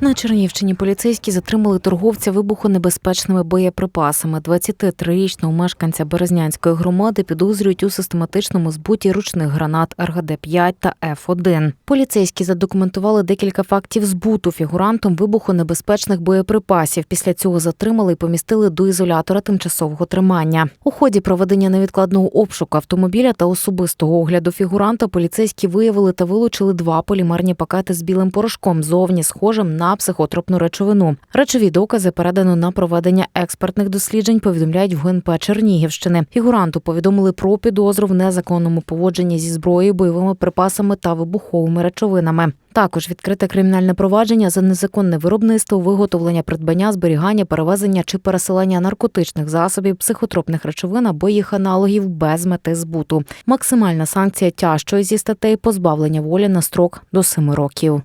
На Чернігівщині поліцейські затримали торговця вибухонебезпечними боєприпасами. 23-річного мешканця Березнянської громади підозрюють у систематичному збуті ручних гранат РГД-5 та Ф-1. Поліцейські задокументували декілька фактів збуту фігурантом вибухонебезпечних боєприпасів. Після цього затримали і помістили до ізолятора тимчасового тримання. У ході проведення невідкладного обшуку автомобіля та особистого огляду фігуранта поліцейські виявили та вилучили два полімерні пакети з білим порошком, зовні схожим на психотропну речовину. Речові докази передано на проведення експертних досліджень. Повідомляють в ГНП Чернігівщини. Фігуранту повідомили про підозру в незаконному поводженні зі зброєю, бойовими припасами та вибуховими речовинами. Також відкрите кримінальне провадження за незаконне виробництво, виготовлення, придбання, зберігання, перевезення чи пересилання наркотичних засобів, психотропних речовин або їх аналогів без мети збуту. Максимальна санкція тяжчої зі статей позбавлення волі на строк до 7 років.